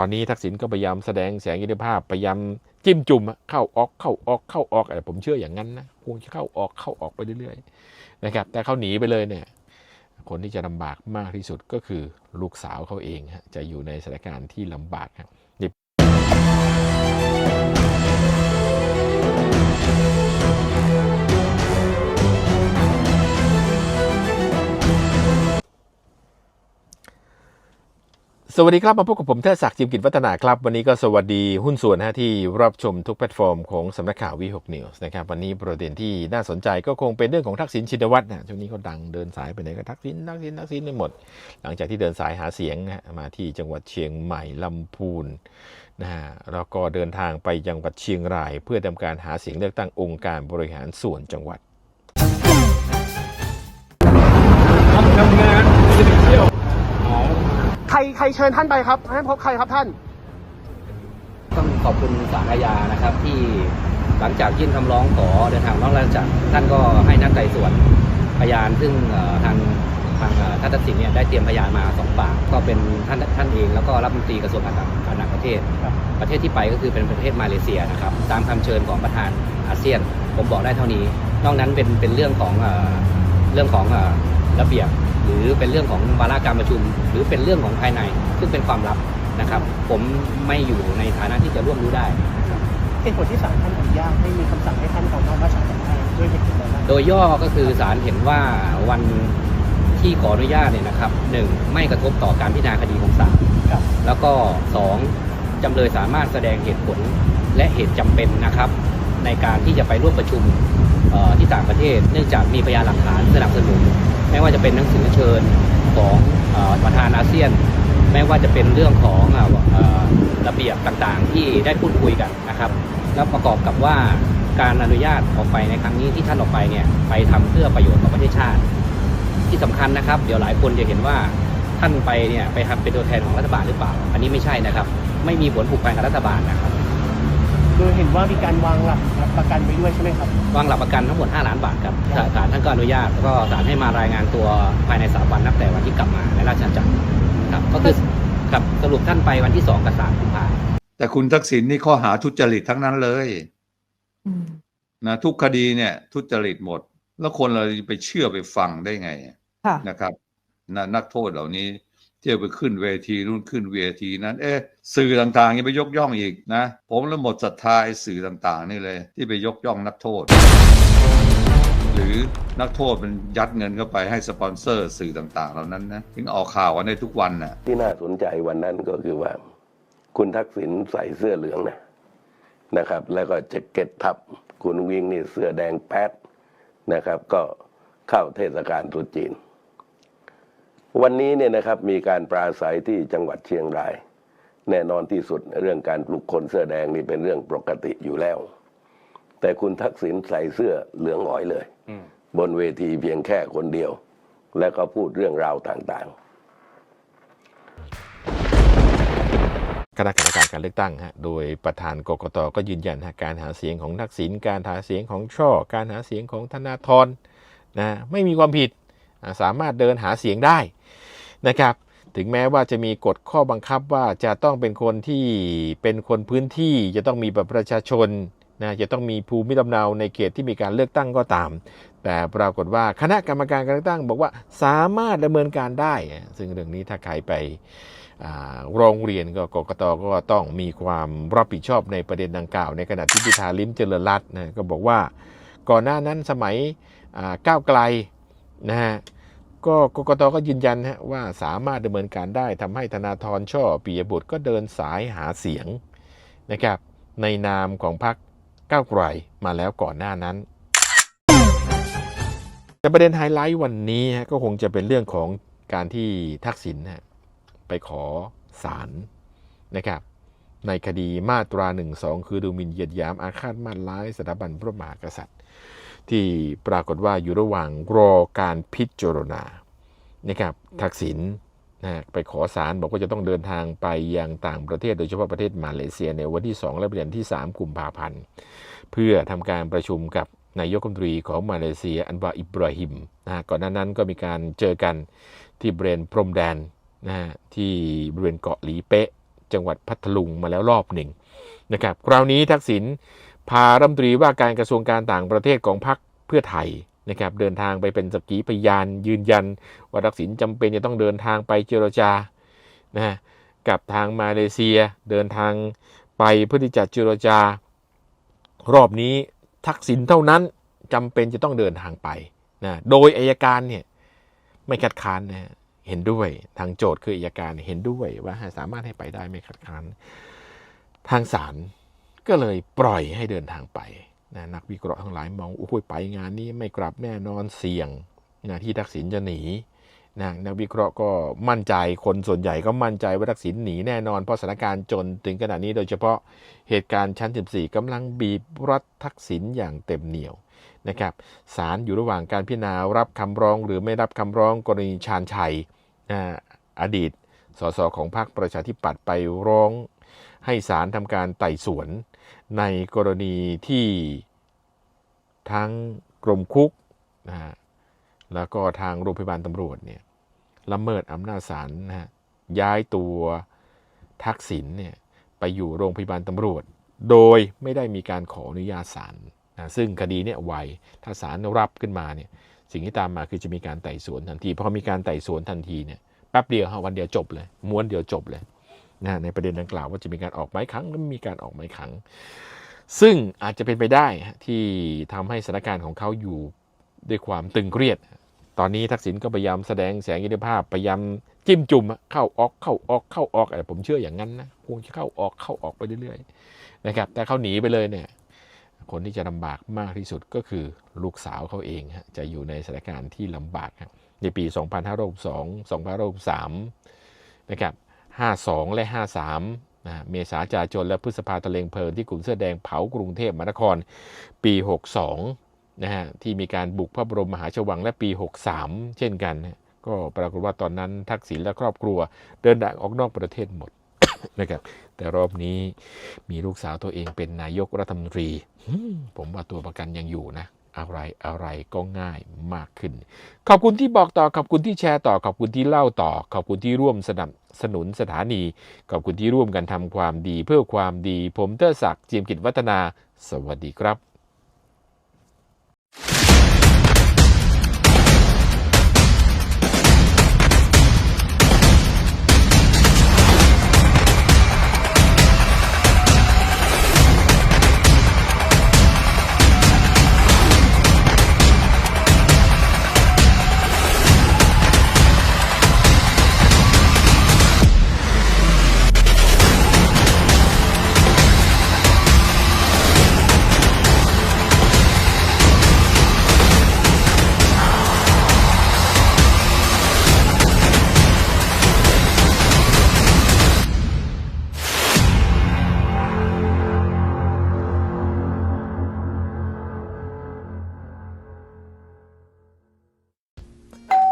ตอนนี้ทักษิณก็พยายามแสดงแสงอิทธิภาพพยายามจิ้มจุ่มเข้าออกเข้าออกเข้าออกอะไรผมเชื่ออย่างนั้นนะคงจะเข้าออกเข้าออกไปเรื่อยๆนะครับแต่เขาหนีไปเลยเนี่ยคนที่จะลำบากมากที่สุดก็คือลูกสาวเขาเองฮะจะอยู่ในสถานการณ์ที่ลำบากครับ สวัสดีครับ มาพบกับผมเทิดศักดิ์จิมกิจวัฒนาครับ วันนี้ก็สวัสดีหุ้นส่วนนะฮะที่รับชมทุกแพลตฟอร์มของสำนักข่าววีหกนิวส์นะครับวันนี้ประเด็นที่น่าสนใจก็คงเป็นเรื่องของทักษิณชินวัตรนะช่วงนี้ก็ดังเดินสายไปไหนก็ทักษิณทักษิณทักษิณไปหมด หลังจากที่เดินสายหาเสียงนะมาที่จังหวัดเชียงใหม่ลำพูนนะฮะแล้วก็เดินทางไปจังหวัดเชียงราย เพื่อทำการหาเสียงเลือกตั้งองค์การบริหารส่วนจังหวัด ใครเชิญท่านไปครับให้พบใครครับท่าน ต้องขอบคุณศาลอาญานะครับ ที่หลังจากยื่นคำร้องขอเดินทางร้องราชจักรท่านก็ให้นักไต่สวนพยาน ซึ่งเอ่อทางทางท่านทักษิณเนี่ยได้เตรียมพยานมาสองปากก็เป็นท่านท่านเอง แล้วก็รัฐมนตรีกระทรวงการต่างการต่างประเทศ ประเทศที่ไปก็คือเป็นประเทศมาเลเซียนะครับ ตามคำเชิญของประธานอาเซียน ผมบอกได้เท่านี้ นอกนั้นเป็นเป็นเรื่องของเรื่องของระเบียบ หรือเป็นเรื่องของวาระการประชุม หรือเป็นเรื่องของภายใน ซึ่งเป็นความลับนะครับ ผมไม่อยู่ในฐานะที่จะร่วมรู้ได้ เหตุผลที่ศาลท่านอนุญาตให้มีคำสั่งให้ท่านออกนอกราชอาณาจักรได้ด้วยเหตุผลอะไรบ้างโดยย่อก็คือศาลเห็นว่าวันที่ขออนุญาตเนี่ยนะครับหนึ่งไม่กระทบต่อการพิจารณาคดีของศาลครับ แล้วก็สองจำเลยสามารถแสดงเหตุผลและเหตุจำเป็นนะครับ ในการที่จะไปร่วมประชุมเอ่อที่ต่างประเทศ เนื่องจากมีพยานหลักฐานสนับสนุน ไม่ว่าจะเป็นหนังสือเชิญของอประธานอาเซียน ไม่ว่าจะเป็นเรื่องของอ่อเอ่อระเบียบต่างๆ ที่ได้พูดคุยกันนะครับ แล้วประกอบกับว่าการอนุญาตออกไปในครั้งนี้ที่ท่านออกไปเนี่ยไปทำเพื่อประโยชน์ต่อประเทศชาติ ที่สำคัญนะครับ เดี๋ยวหลายคนจะเห็นว่าท่านไปเนี่ยไปทำเป็นตัวแทนของรัฐบาลหรือเปล่า อันนี้ไม่ใช่นะครับ ไม่มีผลผูกพันกับรัฐบาลนะครับ โดยเห็นว่ามีการวางหลักประกันไว้ด้วยใช่ไหมครับวางหลักประกันทั้งหมด 5 ล้านบาทครับศาศาลท่านก็อนุญาตแล้วก็ศาลให้มารายงานตัวภายใน3วันนับแต่วันที่กลับมาในราชอาณาจักรครับก็คือครับสรุปท่านไปวันที่2กับ3กุมภาพันธ์แต่คุณทักษิณนี่ข้อหาทุจริตทั้งนั้นเลยนะทุกคดีเนี่ย ทุจริตหมด แล้วคนเราจะไปเชื่อไปฟังได้ไงค่ะนะครับนะนักโทษเหล่านี้เที่ยวไปขึ้นเวทีรุ่นขึ้นเวทีนั้น เอ๊ะสื่อต่างๆยังไปยกย่องอีกนะ ผมแล้วหมดศรัทธาไอ้สื่อต่างๆ นี่เลย ที่ไปยกย่องนักโทษ หรือนักโทษมันยัดเงินเข้าไปให้สปอนเซอร์สื่อต่างๆ เหล่านั้นนะถึงออกข่าวกันได้ทุกวันน่ะที่น่าสนใจวันนั้นก็คือว่า คุณทักษิณใส่เสื้อเหลืองนะนะครับ แล้วก็แจ็คเก็ตทับคุณวิ่งนี่เสื้อแดงแป๊ดนะครับ ก็เข้าเทศกาลตรุษจีน วันนี้เนี่ยนะครับมีการปราศัยที่จังหวัดเชียงราย แน่นอนที่สุดเรื่องการปลุกคนเสื้อแดงนี่เป็นเรื่องปกติอยู่แล้ว แต่คุณทักษิณใส่เสื้อเหลืองอ่อยเลย บนเวทีเพียงแค่คนเดียว แล้วก็พูดเรื่องราวต่าง ๆคณะกรรมการการเลือกตั้งฮะ โดยประธานกกตก็ยืนยันฮะการหาเสียงของทักษิณการหาเสียงของช่อ การหาเสียงของธนาธรนะไม่มีความผิดสามารถเดินหาเสียงได้ นะครับ ถึงแม้ว่าจะมีกฎข้อบังคับว่าจะต้องเป็นคนที่เป็นคนพื้นที่จะต้องมีบัตรประชาชนนะจะต้องมีภูมิลำเนาในเขตที่มีการเลือกตั้งก็ตาม แต่ปรากฏว่าคณะกรรมการการเลือกตั้ง บอกว่าสามารถดำเนินการได้ ซึ่งเรื่องนี้ถ้าใครไปโรงเรียนก็กกตก็ต้องมีความรับผิดชอบในประเด็นดังกล่าว ในขณะที่พิธาลิมเจริญรัตน์นะก็บอกว่าก่อนหน้านั้นสมัยก้าวไกลนะฮะ ก็กกตก็ยืนยันฮะว่าสามารถดำเนินการได้ทำให้ธนาธรช่อปิยบุตรก็เดินสายหาเสียงนะครับในนามของพรรคก้าวไกลมาแล้วก่อนหน้านั้น แต่ประเด็นไฮไลท์วันนี้ฮะก็คงจะเป็นเรื่องของการที่ทักษิณฮะไปขอศาลนะครับในคดีมาตรา1 2 คือดูหมิ่นเหยียดหยามอาฆาตมาร้ายสถาบันพระมหากษัตริย์ ที่ปรากฏว่าอยู่ระหว่างรอการพิจารณานะครับทักษิณนะไปขอศาลบอกว่าจะต้องเดินทางไปยังต่างประเทศโดยเฉพาะประเทศมาเลเซียในวันที่ 2 และวันที่ 3 กุมภาพันธ์ เพื่อทำการประชุมกับนายกรัฐมนตรีของมาเลเซียอันวาอิบราฮิมนะฮะก่อนหน้านั้นก็มีการเจอกันที่บริเวณพรมแดนนะฮะที่บริเวณเกาะหลีเป๊ะจังหวัดพัทลุงมาแล้วรอบหนึ่งนะครับคราวนี้ทักษิณ พารัฐมนตรีว่าการกระทรวงการต่างประเทศของพรรคเพื่อไทยนะครับเดินทางไปเป็นสักขีพยานยืนยัน ว่าทักษิณจำเป็นจะต้องเดินทางไปเจรจานะกับทางมาเลเซีย เดินทางไปเพื่อที่จะเจรจา รอบนี้ทักษิณเท่านั้นจำเป็นจะต้องเดินทางไปนะโดยอายการเนี่ยไม่คัดค้านนะฮะเห็นด้วยทางโจทย์คืออายการเห็นด้วยว่าสามารถให้ไปได้ไม่คัดค้านทางศาล ก็เลยปล่อยให้เดินทางไปนะนักวิเคราะห์ทั้งหลายมองโอ้ยไปงานนี้ไม่กลับแน่นอนเสี่ยงนะที่ทักษิณจะหนีนะนักวิเคราะห์ก็มั่นใจคนส่วนใหญ่ก็มั่นใจว่าทักษิณหนีแน่นอนเพราะสถานการณ์จนถึงขนาดนี้โดยเฉพาะเหตุการณ์ชั้น 14กำลังบีบรัดทักษิณอย่างเต็มเหนียวนะครับศาลอยู่ระหว่างการพิจารณารับคำร้องหรือไม่รับคำร้องกรณีชาญชัยนะอดีตสสของพรรคประชาธิปัตย์ไปร้อง ให้ศาลทำการไต่สวน ในกรณีที่ทั้งกรมคุกนะฮะแล้วก็ทางโรงพยาบาลตำรวจเนี่ยละเมิดอำนาจศาลนะฮะย้ายตัวทักษิณเนี่ยไปอยู่โรงพยาบาลตำรวจ โดยไม่ได้มีการขออนุญาตศาลนะซึ่งคดีเนี่ยไวถ้าศาลรับขึ้นมาเนี่ยสิ่งที่ตามมาคือจะมีการไต่สวนทันทีพอมีการไต่สวนทันทีเนี่ยแป๊บเดียวฮะวันเดียวจบเลย ม้วนเดียวจบเลย นะในประเด็นดังกล่าวว่าจะมีการออกหมายขังหรือไม่มีการออกหมายขัง ซึ่งอาจจะเป็นไปได้ที่ทำให้สถานการณ์ของเขาอยู่ด้วยความตึงเครียด ตอนนี้ทักษิณก็พยายามแสดงแสงอิทธิภาพพยายามจิ้มจุ่มเข้าออกเข้าออกเข้าออกอะไรผมเชื่ออย่างนั้นนะคงจะเข้าออกเข้าออกไปเรื่อยๆนะครับแต่เขาหนีไปเลยเนี่ยคนที่จะลำบากมากที่สุดก็คือลูกสาวเขาเองฮะจะอยู่ในสถานการณ์ที่ลำบากครับในปี 2562 2563 นะครับ 52 และ 53นะเมษาจาจนและพฤษภาตะเลงเพลินที่กลุ่มเสื้อแดงเผากรุงเทพมหานครปี 62นะฮะที่มีการบุกพระบรมมหาชวังและปี 63 เช่นกัน ก็ปรากฏว่าตอนนั้นทักษิณและครอบครัวเดินทางออกนอกประเทศหมดนะครับแต่รอบนี้มีลูกสาวตัวเองเป็นนายกรัฐมนตรี ผมว่าตัวประกันยังอยู่นะ อะไรอะไรก็ง่ายมากขึ้น ขอบคุณที่บอกต่อขอบคุณที่แชร์ต่อขอบคุณที่เล่าต่อ ขอบคุณที่ร่วมสนับสนุนสถานี ขอบคุณที่ร่วมกันทำความดีเพื่อความดี ผมเตอร์ศักดิ์เจียมกิจวัฒนา สวัสดีครับ